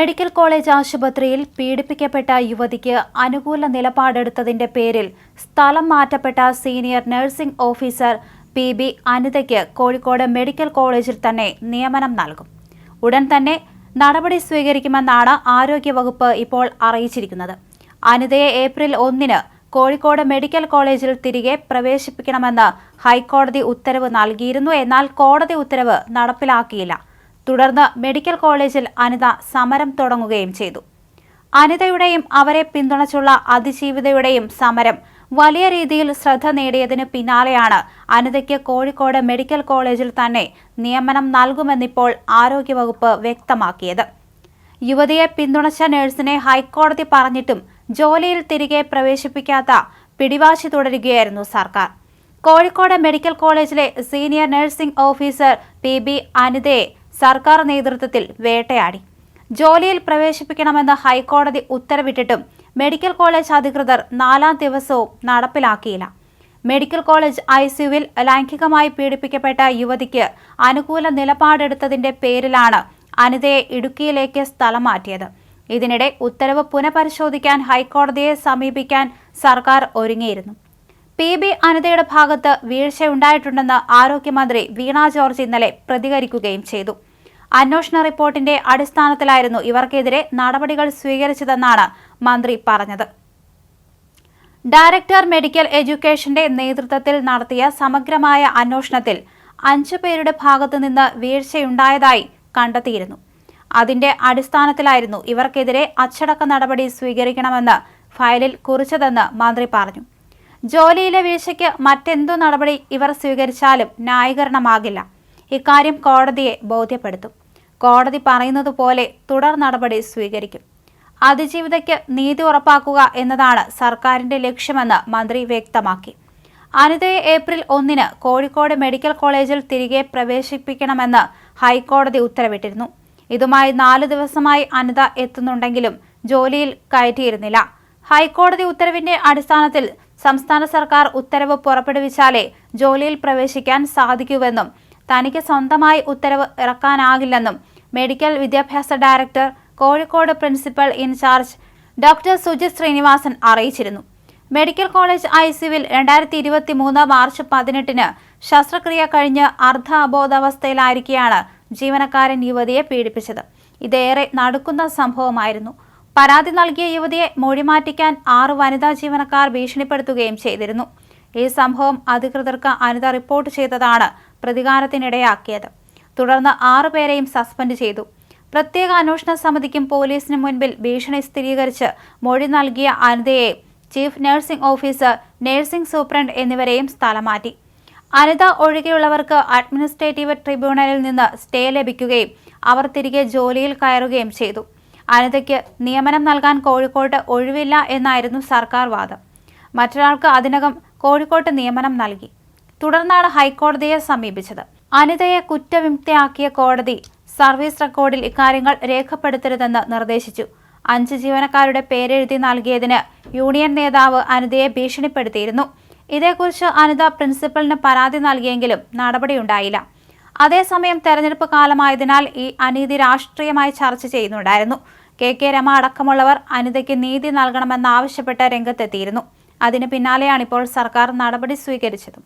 Medical college ആശുപത്രിയിൽ പീഡിപ്പിക്കപ്പെട്ട യുവതിക്ക് അനുകൂല നിലപാടെടുത്തതിന്റെ പേരിൽ സ്ഥലം മാറ്റപ്പെട്ട senior nursing officer P B അനിതയ്ക്ക് Kozhikode medical കോളേജിൽ തന്നെ നിയമനം നൽകും. ഉടൻ തന്നെ നടപടി സ്വീകരിക്കുമെന്നാണ് ആരോഗ്യവകുപ്പ് ഇപ്പോൾ അറിയിച്ചിരിക്കുന്നത്. അനിതയെ ഏപ്രിൽ ഒന്നിന് കോഴിക്കോട് മെഡിക്കൽ കോളേജിൽ തിരികെ പ്രവേശിപ്പിക്കണമെന്ന് ഹൈക്കോടതി ഉത്തരവ് നൽകിയിരുന്നു. എന്നാൽ കോടതി ഉത്തരവ് നടപ്പിലാക്കിയില്ല. തുടർന്ന് മെഡിക്കൽ കോളേജിൽ അനിത സമരം തുടങ്ങുകയും ചെയ്തു. അനിതയുടെയും അവരെ പിന്തുണച്ചുള്ള അതിജീവിതയുടെയും സമരം വലിയ രീതിയിൽ ശ്രദ്ധ നേടിയതിന് പിന്നാലെയാണ് അനിതയ്ക്ക് കോഴിക്കോട് മെഡിക്കൽ കോളേജിൽ തന്നെ നിയമനം നൽകുമെന്നിപ്പോൾ ആരോഗ്യവകുപ്പ് വ്യക്തമാക്കിയത്. യുവതിയെ പിന്തുണച്ച നഴ്സിനെ ഹൈക്കോടതി പറഞ്ഞിട്ടും ജോലിയിൽ തിരികെ പ്രവേശിപ്പിക്കാത്ത പിടിവാശി തുടരുകയായിരുന്നു സർക്കാർ. കോഴിക്കോട് മെഡിക്കൽ കോളേജിലെ senior nursing officer P B അനിതയെ സർക്കാർ നേതൃത്വത്തിൽ വേട്ടയാടി. ജോലിയിൽ പ്രവേശിപ്പിക്കണമെന്ന് ഹൈക്കോടതി ഉത്തരവിട്ടിട്ടും മെഡിക്കൽ കോളേജ് അധികൃതർ നാലാം ദിവസവും നടപ്പിലാക്കിയില്ല. മെഡിക്കൽ കോളേജ് ഐ സിയുവിൽ ലൈംഗികമായി പീഡിപ്പിക്കപ്പെട്ട യുവതിക്ക് അനുകൂല നിലപാടെടുത്തതിന്റെ പേരിലാണ് അനിതയെ ഇടുക്കിയിലേക്ക് സ്ഥലം മാറ്റിയത്. ഇതിനിടെ ഉത്തരവ് പുനഃപരിശോധിക്കാൻ ഹൈക്കോടതിയെ സമീപിക്കാൻ സർക്കാർ ഒരുങ്ങിയിരുന്നു. പി ബി അനിതയുടെ ഭാഗത്ത് വീഴ്ചയുണ്ടായിട്ടുണ്ടെന്ന് ആരോഗ്യമന്ത്രി വീണ ജോർജ് ഇന്നലെ പ്രതികരിക്കുകയും ചെയ്തു. അന്വേഷണ റിപ്പോർട്ടിന്റെ അടിസ്ഥാനത്തിലായിരുന്നു ഇവർക്കെതിരെ നടപടികൾ സ്വീകരിച്ചതെന്നാണ് മന്ത്രി പറഞ്ഞത്. ഡയറക്ടർ മെഡിക്കൽ എഡ്യൂക്കേഷന്റെ നേതൃത്വത്തിൽ നടത്തിയ സമഗ്രമായ അന്വേഷണത്തിൽ അഞ്ചു പേരുടെ ഭാഗത്തുനിന്ന് വീഴ്ചയുണ്ടായതായി കണ്ടെത്തിയിരുന്നു. അതിന്റെ അടിസ്ഥാനത്തിലായിരുന്നു ഇവർക്കെതിരെ അച്ചടക്ക നടപടി സ്വീകരിക്കണമെന്ന് ഫയലിൽ കുറിച്ചതെന്ന് മന്ത്രി പറഞ്ഞു. ജോലിയിലെ വീഴ്ചയ്ക്ക് മറ്റെന്തു നടപടി ഇവർ സ്വീകരിച്ചാലും ന്യായീകരണമാകില്ല. ഇക്കാര്യം കോടതിയെ ബോധ്യപ്പെടുത്തും. കോടതി പറയുന്നത് പോലെ തുടർ നടപടി സ്വീകരിക്കും. അതിജീവിതയ്ക്ക് നീതി ഉറപ്പാക്കുക എന്നതാണ് സർക്കാരിന്റെ ലക്ഷ്യമെന്ന് മന്ത്രി വ്യക്തമാക്കി. അനിതയെ ഏപ്രിൽ ഒന്നിന് കോഴിക്കോട് മെഡിക്കൽ കോളേജിൽ തിരികെ പ്രവേശിപ്പിക്കണമെന്ന് ഹൈക്കോടതി ഉത്തരവിട്ടിരുന്നു. ഇതുമായി നാല് ദിവസമായി അനിത എത്തുന്നുണ്ടെങ്കിലും ജോലിയിൽ കയറ്റിയിരുന്നില്ല. ഹൈക്കോടതി ഉത്തരവിന്റെ അടിസ്ഥാനത്തിൽ സംസ്ഥാന സർക്കാർ ഉത്തരവ് പുറപ്പെടുവിച്ചാലേ ജോലിയിൽ പ്രവേശിക്കാൻ സാധിക്കൂവെന്നും തനിക്ക് സ്വന്തമായി ഉത്തരവ് ഇറക്കാനാകില്ലെന്നും മെഡിക്കൽ വിദ്യാഭ്യാസ director Kozhikode principal in charge doctor Sujith Srinivasan അറിയിച്ചിരുന്നു. മെഡിക്കൽ കോളേജ് ഐ സിവിൽ രണ്ടായിരത്തി ഇരുപത്തി മൂന്ന് മാർച്ച് പതിനെട്ടിന് ശസ്ത്രക്രിയ കഴിഞ്ഞ് അർദ്ധ അബോധാവസ്ഥയിലായിരിക്കെയാണ് ജീവനക്കാരൻ യുവതിയെ പീഡിപ്പിച്ചത്. ഇതേറെ നടക്കുന്ന സംഭവമായിരുന്നു. പരാതി നൽകിയ യുവതിയെ മൊഴിമാറ്റിക്കാൻ ആറ് വനിതാ ജീവനക്കാർ ഭീഷണിപ്പെടുത്തുകയും ചെയ്തിരുന്നു. ഈ സംഭവം അധികൃതർക്ക് അനിത റിപ്പോർട്ട് ചെയ്തതാണ് പ്രതികാരത്തിനിടയാക്കിയത്. തുടർന്ന് ആറുപേരെയും സസ്പെൻഡ് ചെയ്തു. പ്രത്യേക അന്വേഷണ സമിതിക്കും പോലീസിന് മുൻപിൽ ഭീഷണി സ്ഥിരീകരിച്ച് മൊഴി നൽകിയ അനിതയെ chief nursing officer nursing superintendent എന്നിവരെയും സ്ഥലം മാറ്റി. അനിത ഒഴികെയുള്ളവർക്ക് അഡ്മിനിസ്ട്രേറ്റീവ് ട്രിബ്യൂണലിൽ നിന്ന് സ്റ്റേ ലഭിക്കുകയും അവർ തിരികെ ജോലിയിൽ കയറുകയും ചെയ്തു. അനിതയ്ക്ക് നിയമനം നൽകാൻ കോഴിക്കോട്ട് ഒഴിവില്ല എന്നായിരുന്നു സർക്കാർ വാദം. മറ്റൊരാൾക്ക് അതിനകം കോഴിക്കോട്ട് നിയമനം നൽകി. തുടർന്നാണ് ഹൈക്കോടതിയെ സമീപിച്ചത്. അനിതയെ കുറ്റവിമുക്തയാക്കിയ കോടതി സർവീസ് റെക്കോർഡിൽ ഇക്കാര്യങ്ങൾ രേഖപ്പെടുത്തരുതെന്ന് നിർദ്ദേശിച്ചു. അഞ്ച് ജീവനക്കാരുടെ പേരെഴുതി നൽകിയതിന് യൂണിയൻ നേതാവ് അനിതയെ ഭീഷണിപ്പെടുത്തിയിരുന്നു. ഇതേക്കുറിച്ച് അനിത പ്രിൻസിപ്പലിന് പരാതി നൽകിയെങ്കിലും നടപടിയുണ്ടായില്ല. അതേസമയം തെരഞ്ഞെടുപ്പ് കാലമായതിനാൽ ഈ അനീതി രാഷ്ട്രീയമായി ചർച്ച ചെയ്യുന്നുണ്ടായിരുന്നു. കെ കെ രമ അടക്കമുള്ളവർ അനിതയ്ക്ക് നീതി നൽകണമെന്നാവശ്യപ്പെട്ട് രംഗത്തെത്തിയിരുന്നു. അതിന് പിന്നാലെയാണിപ്പോൾ സർക്കാർ നടപടി സ്വീകരിച്ചതും.